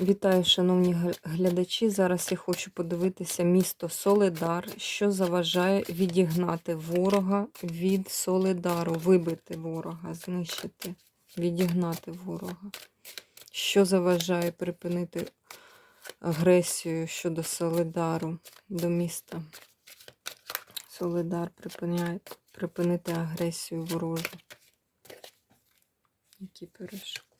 Вітаю, шановні глядачі. Зараз я хочу подивитися місто Соледар, що заважає відігнати ворога від Соледару, вибити ворога, знищити, відігнати ворога. Що заважає припинити агресію щодо Соледару до міста. Соледар припиняє припинити агресію ворожу. Які перешкоди.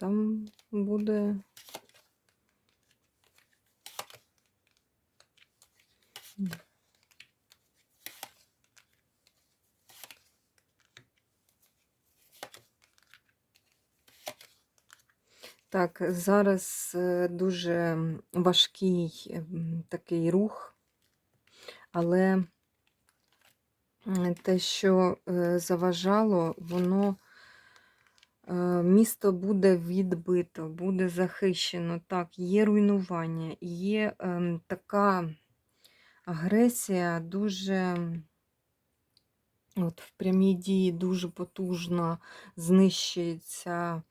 Там буде. Так, зараз е, дуже важкий такий рух, але те, що е, заважало, воно місто буде відбито, буде захищено. Так, є руйнування, є ем, така агресія дуже. От в прямій дії дуже потужно знищується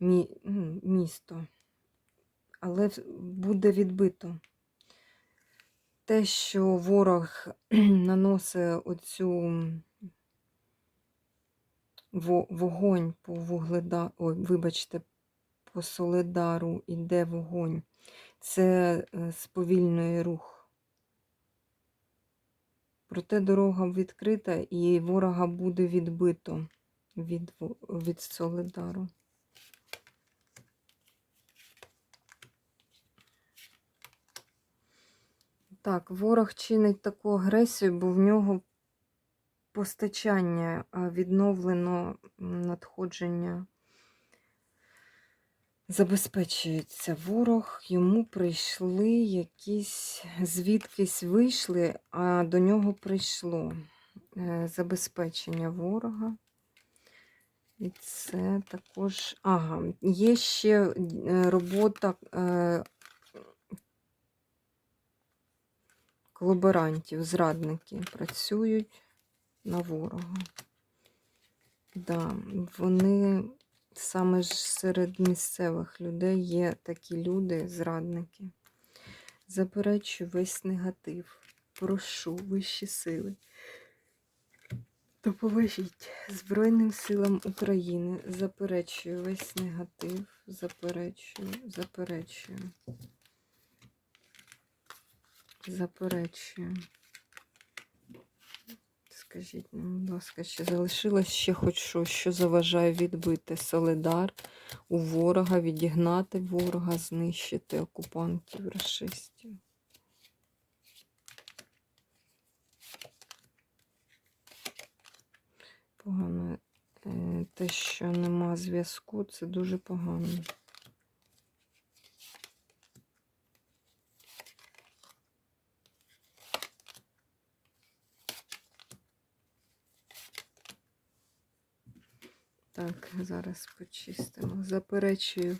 мі- місто, але буде відбито. Те, що ворог наносить оцю вогонь по вугледа... Ой, вибачте, по Соледару іде вогонь, це е, рух. Проте дорога відкрита і ворога буде відбито від, від Соледару. Так, ворог чинить таку агресію, бо в нього постачання відновлено надходження. Забезпечується ворог, йому прийшли якісь, звідкись вийшли, а до нього прийшло е, забезпечення ворога. І це також. Ага, є ще е, робота е, колаборантів, зрадники працюють на ворога. Да, вони саме ж серед місцевих людей є такі люди, зрадники. Заперечую весь негатив. Прошу вищі сили. Допоможіть Збройним силам України. Заперечую весь негатив. Заперечую, заперечую. Заперечую. Скажіть, мені, будь ласка, чи залишилось ще хоч що, що заважає відбити Соледар у ворога, відігнати ворога, знищити окупантів, расистів? Погано. Е, Те, що нема зв'язку, це дуже погано. Так, зараз почистимо. Заперечую.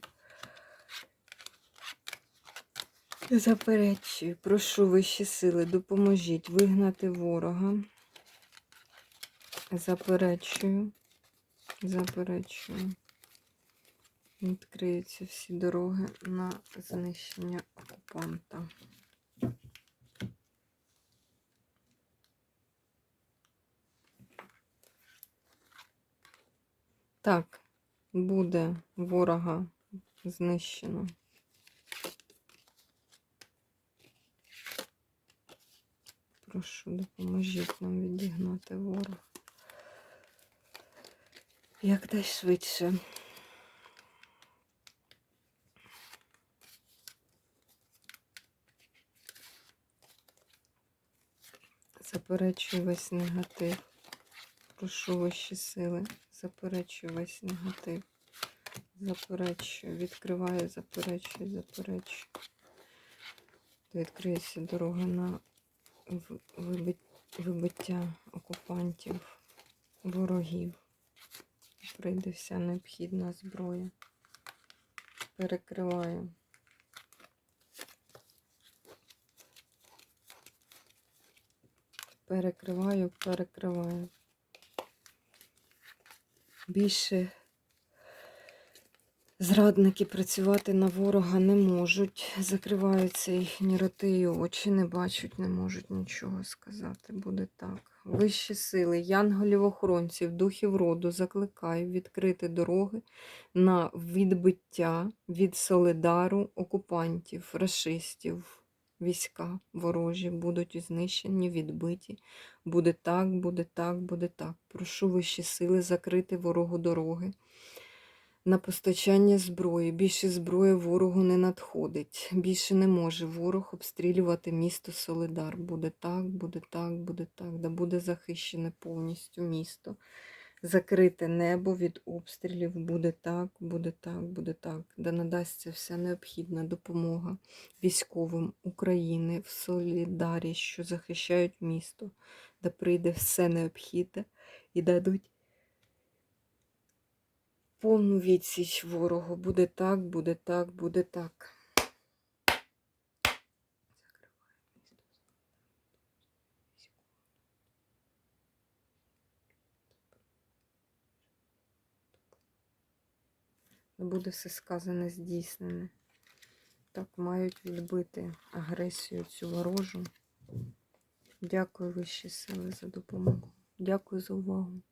Заперечую. Прошу вищі сили, допоможіть вигнати ворога. Заперечую. Заперечую. Відкриються всі дороги на знищення окупанта. Так, буде ворога знищено. Прошу, допоможіть нам відігнати ворога. Як швидше. Заперечую весь негатив. Прошу ваші сили заперечую весь негатив. Заперечую, відкриваю, заперечую, заперечую. То відкриється дорога на вибиття окупантів, ворогів. Прийде вся необхідна зброя. Перекриваю. Перекриваю, перекриваю. Більше зрадники працювати на ворога не можуть. Закриваються їхні роти і очі не бачать, не можуть нічого сказати. Буде так. Вищі сили, янголів-охоронців, духів роду закликаю відкрити дороги на відбиття від Солидару окупантів, рашистів. Війська ворожі будуть знищені, відбиті. Буде так, буде так, буде так. Прошу вищі сили закрити ворогу дороги на постачання зброї. Більше зброї ворогу не надходить. Більше не може ворог обстрілювати місто Солидар. Буде так, буде так, буде так. Да буде захищене повністю місто. Закрите небо від обстрілів. Буде так, буде так, буде так. Да надасться вся необхідна допомога військовим України в Солідарі, що захищають місто, де прийде все необхідне і дадуть повну відсіч ворогу. Буде так, буде так, буде так. Буде все сказане, здійснене. Так мають відбити агресію цю ворожу. Дякую вищі сили за допомогу. Дякую за увагу.